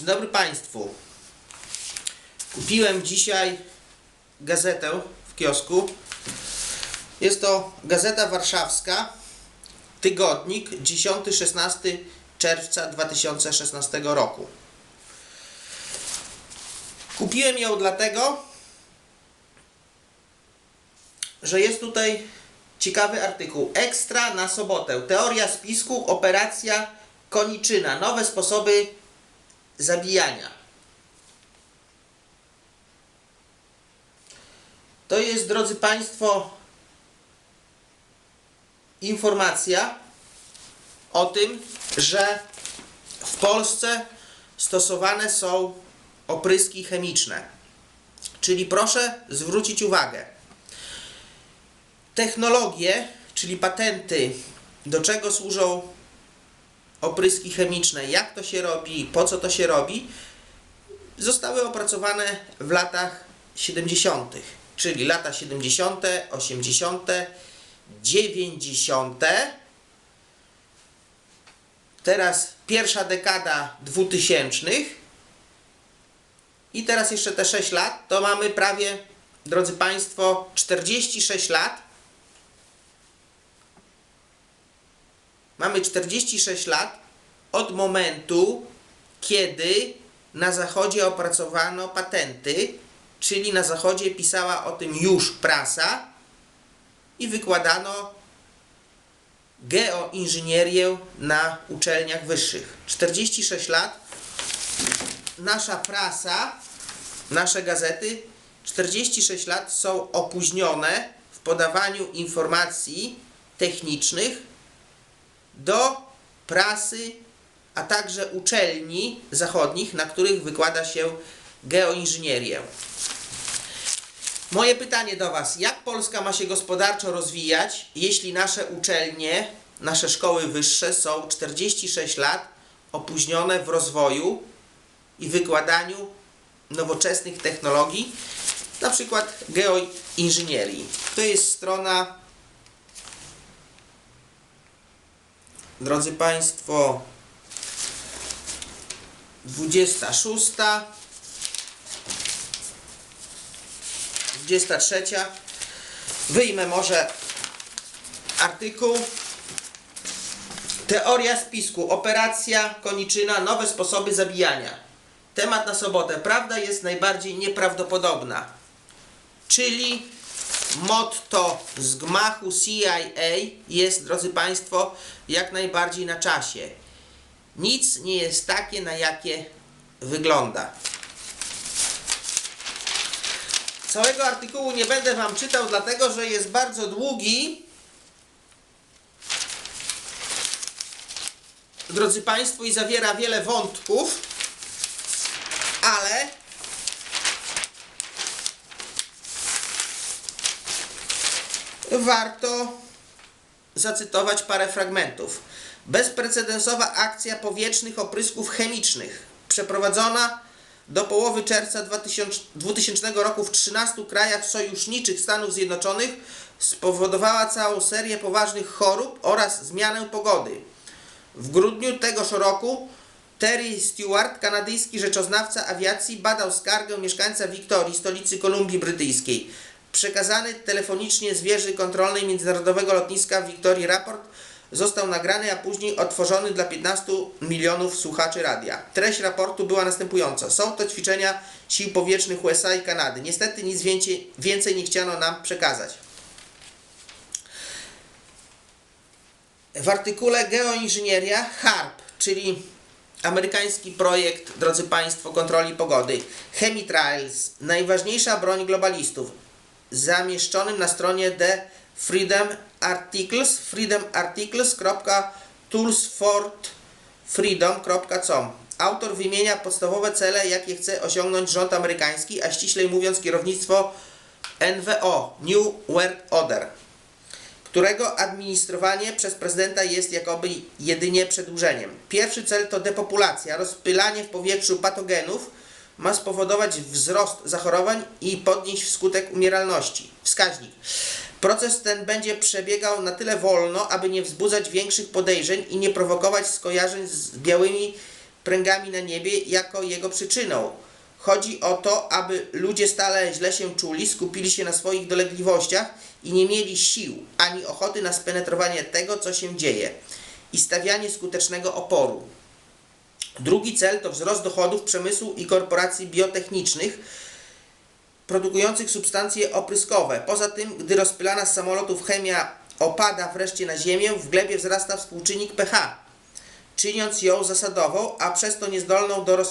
Dzień dobry Państwu. Kupiłem dzisiaj gazetę w kiosku. Jest to Gazeta Warszawska, tygodnik 10-16 czerwca 2016 roku. Kupiłem ją dlatego, że jest tutaj ciekawy artykuł. Ekstra na sobotę. Teoria spisku, operacja koniczyna. Nowe sposoby zabijania. To jest, drodzy Państwo, informacja o tym, że w Polsce stosowane są opryski chemiczne. Czyli proszę zwrócić uwagę. Technologie, czyli patenty, do czego służą opryski chemiczne, jak to się robi, po co to się robi, zostały opracowane w latach 70., czyli lata 70., 80., 90. Teraz pierwsza dekada 2000 i teraz jeszcze te 6 lat, to mamy prawie, drodzy Państwo, 46 lat. Mamy 46 lat od momentu, kiedy na Zachodzie opracowano patenty, czyli na Zachodzie pisała o tym już prasa i wykładano geoinżynierię na uczelniach wyższych. 46 lat nasza prasa, nasze gazety 46 lat są opóźnione w podawaniu informacji technicznych do prasy, a także uczelni zachodnich, na których wykłada się geoinżynierię. Moje pytanie do Was: jak Polska ma się gospodarczo rozwijać, jeśli nasze uczelnie, nasze szkoły wyższe są 46 lat opóźnione w rozwoju i wykładaniu nowoczesnych technologii, na przykład geoinżynierii? To jest strona Drodzy Państwo, 26, 23. Wyjmę może artykuł. Teoria spisku. Operacja koniczyna. Nowe sposoby zabijania. Temat na sobotę. Prawda jest najbardziej nieprawdopodobna. Czyli motto z gmachu CIA jest, drodzy Państwo, jak najbardziej na czasie. Nic nie jest takie, na jakie wygląda. Całego artykułu nie będę Wam czytał, dlatego że jest bardzo długi. Drodzy Państwo, i zawiera wiele wątków, ale warto zacytować parę fragmentów. Bezprecedensowa akcja powietrznych oprysków chemicznych przeprowadzona do połowy czerwca 2000, 2000 roku w 13 krajach sojuszniczych Stanów Zjednoczonych spowodowała całą serię poważnych chorób oraz zmianę pogody. W grudniu tegoż roku Terry Stewart, kanadyjski rzeczoznawca awiacji, badał skargę mieszkańca Wiktorii, stolicy Kolumbii Brytyjskiej. Przekazany telefonicznie z wieży kontrolnej Międzynarodowego Lotniska w Wiktorii raport został nagrany, a później otworzony dla 15 milionów słuchaczy radia. Treść raportu była następująca. Są to ćwiczenia sił powietrznych USA i Kanady. Niestety nic więcej, więcej nie chciano nam przekazać. W artykule Geoinżynieria HARP, czyli amerykański projekt, drodzy Państwo, kontroli pogody, Chemitrails, najważniejsha broń globalistów, zamieszczonym na stronie The Freedom Articles, freedomarticles.toolsforfreedom.com. Autor wymienia podstawowe cele, jakie chce osiągnąć rząd amerykański, a ściślej mówiąc kierownictwo NWO, New World Order, którego administrowanie przez prezydenta jest jakoby jedynie przedłużeniem. Pierwszy cel to depopulacja, rozpylanie w powietrzu patogenów, ma spowodować wzrost zachorowań i podnieść wskutek umieralności. Wskaźnik. Proces ten będzie przebiegał na tyle wolno, aby nie wzbudzać większych podejrzeń i nie prowokować skojarzeń z białymi pręgami na niebie jako jego przyczyną. Chodzi o to, aby ludzie stale źle się czuli, skupili się na swoich dolegliwościach i nie mieli sił ani ochoty na spenetrowanie tego, co się dzieje i stawianie skutecznego oporu. Drugi cel to wzrost dochodów przemysłu i korporacji biotechnicznych produkujących substancje opryskowe. Poza tym, gdy rozpylana z samolotów chemia opada wreszcie na ziemię, w glebie wzrasta współczynnik pH, czyniąc ją zasadową, a przez to niezdolną do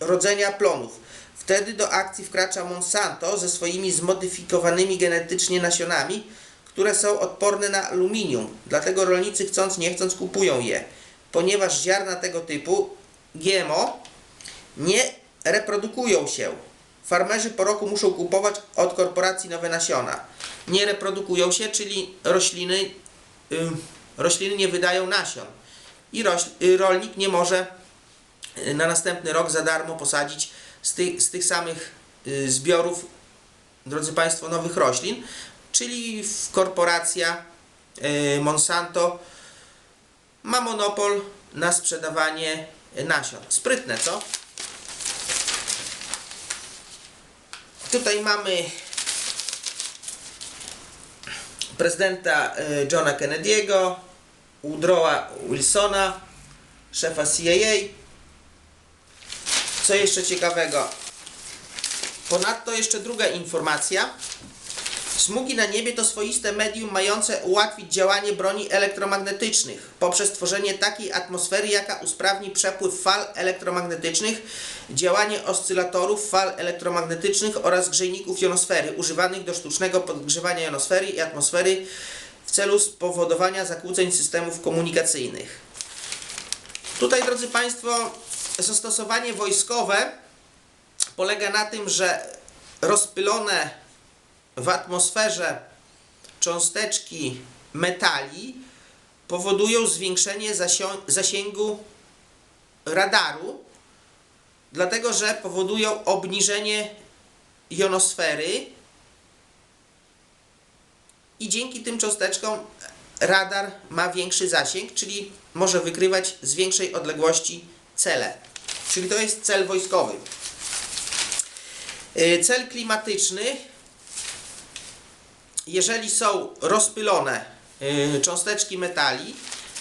rodzenia plonów. Wtedy do akcji wkracza Monsanto ze swoimi zmodyfikowanymi genetycznie nasionami, które są odporne na aluminium. Dlatego rolnicy chcąc nie chcąc kupują je, ponieważ ziarna tego typu GMO nie reprodukują się. Farmerzy po roku muszą kupować od korporacji nowe nasiona. Nie reprodukują się, czyli rośliny, ym, rośliny nie wydają nasion. I rośl, y, rolnik nie może y, na następny rok za darmo posadzić z tych, z tych samych y, zbiorów, drodzy Państwo, nowych roślin, czyli korporacja y, Monsanto ma monopol na sprzedawanie nasion. Sprytne, co? Tutaj mamy prezydenta y, Johna Kennedy'ego, Woodrowa Wilsona, szefa CIA. Co jeszcze ciekawego? Ponadto jeszcze druga informacja. Smugi na niebie to swoiste medium mające ułatwić działanie broni elektromagnetycznych poprzez tworzenie takiej atmosfery, jaka usprawni przepływ fal elektromagnetycznych, działanie oscylatorów fal elektromagnetycznych oraz grzejników jonosfery używanych do sztucznego podgrzewania jonosfery i atmosfery w celu spowodowania zakłóceń systemów komunikacyjnych. Tutaj, drodzy Państwo, zastosowanie wojskowe polega na tym, że rozpylone w atmosferze cząsteczki metali powodują zwiększenie zasięgu radaru, dlatego że powodują obniżenie jonosfery i dzięki tym cząsteczkom radar ma większy zasięg, czyli może wykrywać z większej odległości cele. Czyli to jest cel wojskowy. Y, Cel klimatyczny jeżeli są rozpylone y, cząsteczki metali,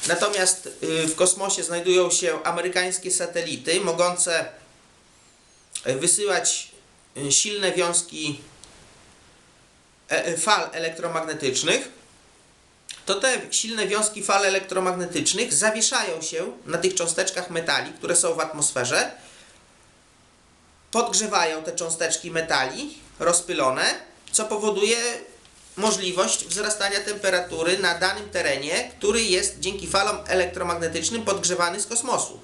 natomiast y, w kosmosie znajdują się amerykańskie satelity mogące y, wysyłać silne wiązki e, fal elektromagnetycznych, to te silne wiązki fal elektromagnetycznych zawieszają się na tych cząsteczkach metali, które są w atmosferze, podgrzewają te cząsteczki metali rozpylone, co powoduje możliwość wzrastania temperatury na danym terenie, który jest dzięki falom elektromagnetycznym podgrzewany z kosmosu.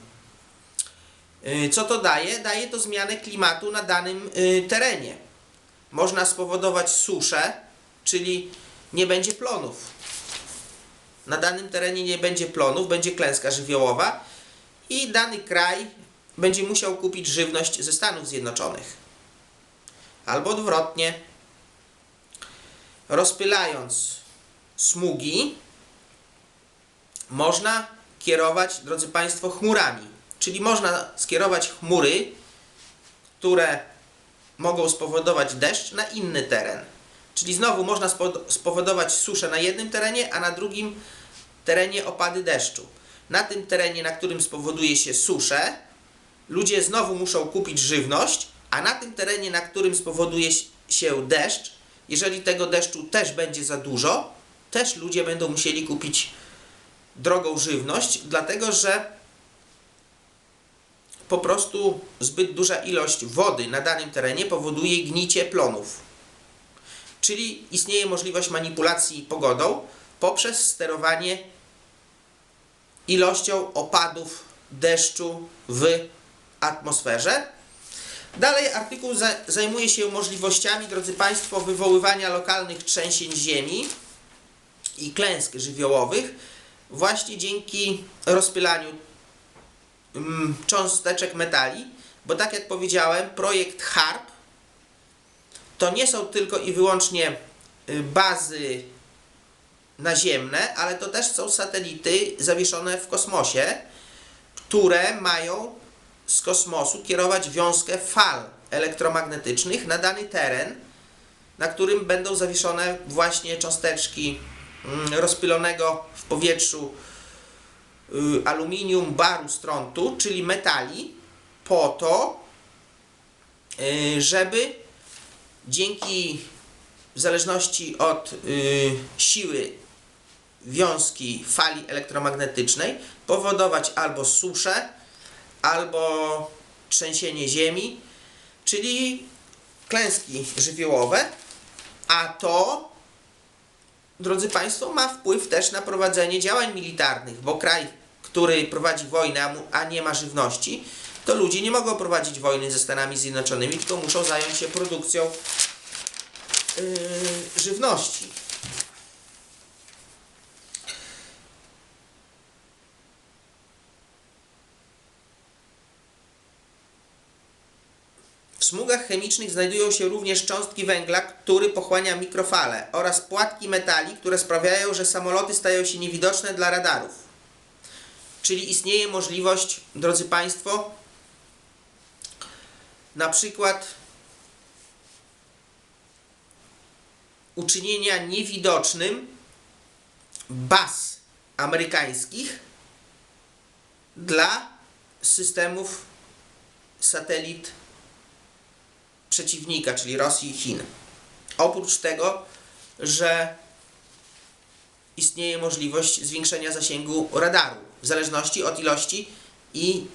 Yy, Co to daje? Daje to zmianę klimatu na danym yy, terenie. Można spowodować suszę, czyli nie będzie plonów. Na danym terenie nie będzie plonów, będzie klęska żywiołowa i dany kraj będzie musiał kupić żywność ze Stanów Zjednoczonych. Albo odwrotnie, rozpylając smugi, można kierować, drodzy Państwo, chmurami. Czyli można skierować chmury, które mogą spowodować deszcz na inny teren. Czyli znowu można spo- spowodować suszę na jednym terenie, a na drugim terenie opady deszczu. Na tym terenie, na którym spowoduje się suszę, ludzie znowu muszą kupić żywność, a na tym terenie, na którym spowoduje się deszcz, jeżeli tego deszczu też będzie za dużo, też ludzie będą musieli kupić drogą żywność, dlatego że po prostu zbyt duża ilość wody na danym terenie powoduje gnicie plonów. Czyli istnieje możliwość manipulacji pogodą poprzez sterowanie ilością opadów deszczu w atmosferze. Dalej artykuł za, zajmuje się możliwościami, drodzy Państwo, wywoływania lokalnych trzęsień ziemi i klęsk żywiołowych właśnie dzięki rozpylaniu mm, cząsteczek metali, bo tak jak powiedziałem, projekt HARP to nie są tylko i wyłącznie y, bazy naziemne, ale to też są satelity zawieszone w kosmosie, które mają z kosmosu kierować wiązkę fal elektromagnetycznych na dany teren, na którym będą zawieszone właśnie cząsteczki mm, rozpylonego w powietrzu y, aluminium, baru, strontu, czyli metali, po to, y, żeby dzięki w zależności od y, siły wiązki fali elektromagnetycznej powodować albo suszę, albo trzęsienie ziemi, czyli klęski żywiołowe, a to, drodzy Państwo, ma wpływ też na prowadzenie działań militarnych, bo kraj, który prowadzi wojnę, a nie ma żywności, to ludzie nie mogą prowadzić wojny ze Stanami Zjednoczonymi, tylko muszą zająć się produkcją yy, żywności. W smugach chemicznych znajdują się również cząstki węgla, który pochłania mikrofale oraz płatki metali, które sprawiają, że samoloty stają się niewidoczne dla radarów. Czyli istnieje możliwość, drodzy Państwo, na przykład uczynienia niewidocznym baz amerykańskich dla systemów satelit przeciwnika, czyli Rosji i Chin. Oprócz tego, że istnieje możliwość zwiększenia zasięgu radaru w zależności od ilości i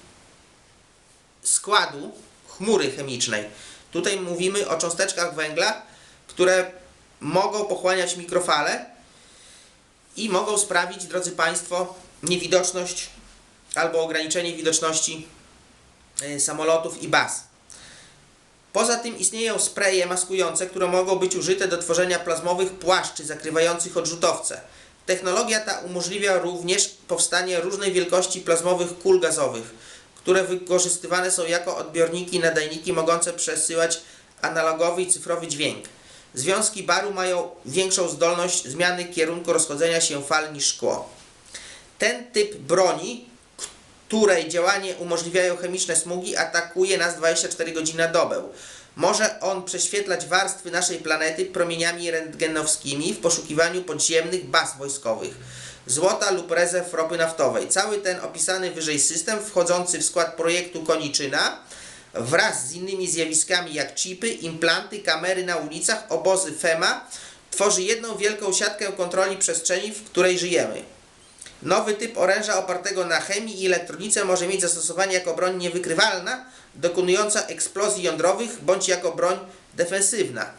składu chmury chemicznej. Tutaj mówimy o cząsteczkach węgla, które mogą pochłaniać mikrofale i mogą sprawić, drodzy Państwo, niewidoczność albo ograniczenie widoczności y, samolotów i baz. Poza tym istnieją spreje maskujące, które mogą być użyte do tworzenia plazmowych płaszczy zakrywających odrzutowce. Technologia ta umożliwia również powstanie różnej wielkości plazmowych kul gazowych, które wykorzystywane są jako odbiorniki i nadajniki mogące przesyłać analogowy i cyfrowy dźwięk. Związki baru mają większą zdolność zmiany kierunku rozchodzenia się fal niż szkło. Ten typ broni, której działanie umożliwiają chemiczne smugi, atakuje nas 24 godziny na dobę. Może on prześwietlać warstwy naszej planety promieniami rentgenowskimi w poszukiwaniu podziemnych baz wojskowych, złota lub rezerw ropy naftowej. Cały ten opisany wyżej system, wchodzący w skład projektu Koniczyna, wraz z innymi zjawiskami jak chipy, implanty, kamery na ulicach, obozy FEMA, tworzy jedną wielką siatkę kontroli przestrzeni, w której żyjemy. Nowy typ oręża opartego na chemii i elektronice może mieć zastosowanie jako broń niewykrywalna, dokonująca eksplozji jądrowych, bądź jako broń defensywna.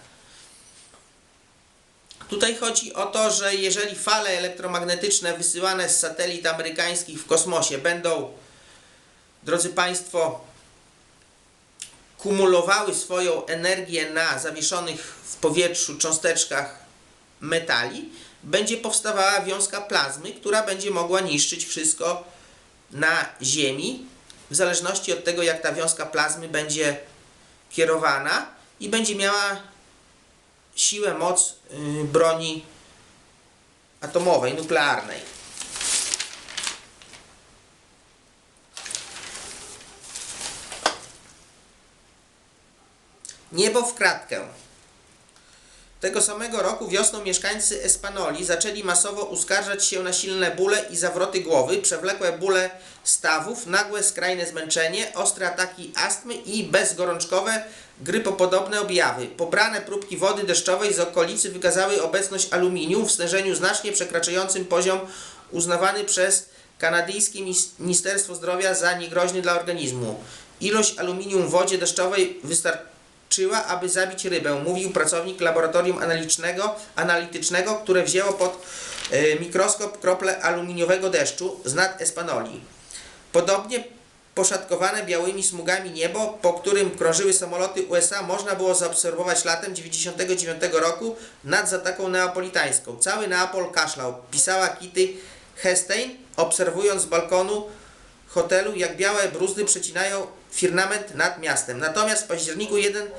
Tutaj chodzi o to, że jeżeli fale elektromagnetyczne wysyłane z satelit amerykańskich w kosmosie będą, drodzy Państwo, kumulowały swoją energię na zawieszonych w powietrzu cząsteczkach metali, będzie powstawała wiązka plazmy, która będzie mogła niszczyć wszystko na Ziemi, w zależności od tego, jak ta wiązka plazmy będzie kierowana i będzie miała siłę, moc yy, broni atomowej, nuklearnej. Niebo w kratkę. Tego samego roku wiosną mieszkańcy Espanoli zaczęli masowo uskarżać się na silne bóle i zawroty głowy, przewlekłe bóle stawów, nagłe skrajne zmęczenie, ostre ataki astmy i bezgorączkowe, grypopodobne objawy. Pobrane próbki wody deszczowej z okolicy wykazały obecność aluminium w stężeniu znacznie przekraczającym poziom uznawany przez kanadyjskie Ministerstwo Zdrowia za niegroźny dla organizmu. Ilość aluminium w wodzie deszczowej wystarczyła, aby zabić rybę, mówił pracownik laboratorium analitycznego, analitycznego które wzięło pod e, mikroskop krople aluminiowego deszczu z nad Espanoli. Podobnie poszatkowane białymi smugami niebo, po którym krążyły samoloty USA, można było zaobserwować latem 1999 roku nad Zatoką Neapolitańską. Cały Neapol kaszlał, pisała Kitty Hestein, obserwując z balkonu hotelu, jak białe bruzdy przecinają firmament nad miastem. Natomiast w październiku jeden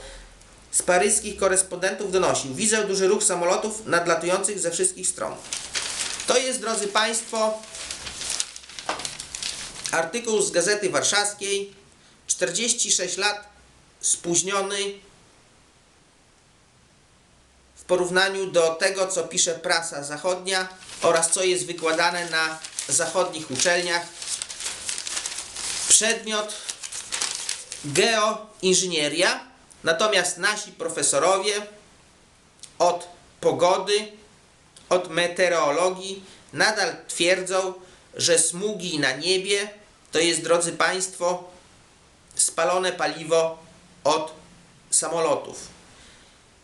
z paryskich korespondentów donosił, widzę duży ruch samolotów nadlatujących ze wszystkich stron. To jest, drodzy Państwo, artykuł z Gazety Warszawskiej 46 lat spóźniony w porównaniu do tego, co pisze prasa zachodnia oraz co jest wykładane na zachodnich uczelniach. Przedmiot geoinżynieria, natomiast nasi profesorowie od pogody, od meteorologii nadal twierdzą, że smugi na niebie to jest, drodzy Państwo, spalone paliwo od samolotów.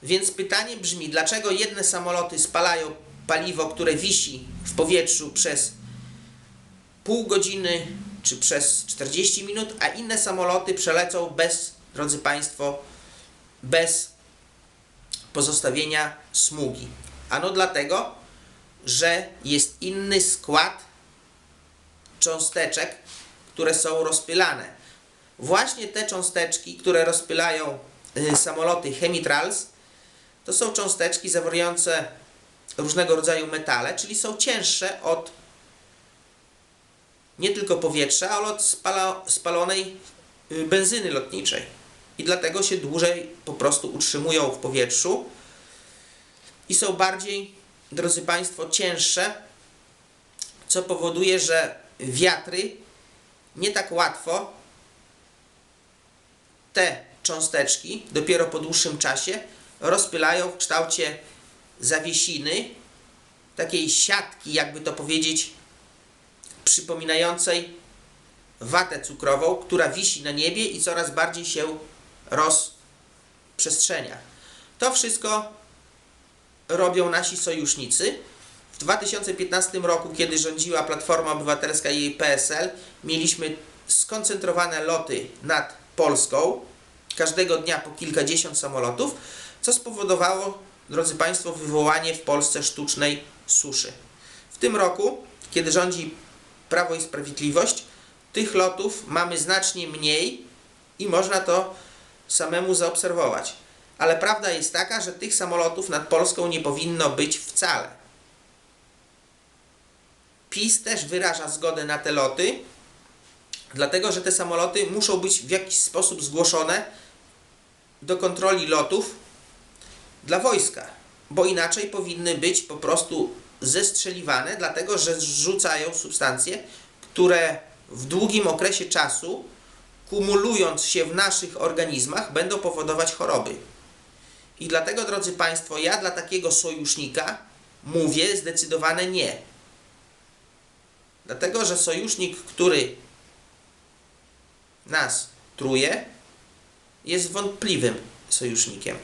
Więc pytanie brzmi, dlaczego jedne samoloty spalają paliwo, które wisi w powietrzu przez pół godziny czy przez 40 minut, a inne samoloty przelecą bez, drodzy Państwo, bez pozostawienia smugi. Ano dlatego, że jest inny skład cząsteczek, które są rozpylane. Właśnie te cząsteczki, które rozpylają y, samoloty chemitrals, to są cząsteczki zawierające różnego rodzaju metale, czyli są cięższe od nie tylko powietrza, ale od spala, spalonej y, benzyny lotniczej. I dlatego się dłużej po prostu utrzymują w powietrzu i są bardziej, drodzy Państwo, cięższe, co powoduje, że wiatry nie tak łatwo te cząsteczki dopiero po dłuższym czasie rozpylają w kształcie zawiesiny, takiej siatki, jakby to powiedzieć, przypominającej watę cukrową, która wisi na niebie i coraz bardziej się rozprzestrzenia. To wszystko robią nasi sojusznicy. W 2015 roku, kiedy rządziła Platforma Obywatelska i jej PSL, mieliśmy skoncentrowane loty nad Polską, każdego dnia po kilkadziesiąt samolotów, co spowodowało, drodzy Państwo, wywołanie w Polsce sztucznej suszy. W tym roku, kiedy rządzi Prawo i Sprawiedliwość, tych lotów mamy znacznie mniej i można to samemu zaobserwować. Ale prawda jest taka, że tych samolotów nad Polską nie powinno być wcale. PiS też wyraża zgodę na te loty, dlatego że te samoloty muszą być w jakiś sposób zgłoszone do kontroli lotów dla wojska, bo inaczej powinny być po prostu zestrzeliwane, dlatego że zrzucają substancje, które w długim okresie czasu, kumulując się w naszych organizmach, będą powodować choroby. I dlatego, drodzy Państwo, ja dla takiego sojusznika mówię zdecydowane nie. Dlatego, że sojusznik, który nas truje, jest wątpliwym sojusznikiem.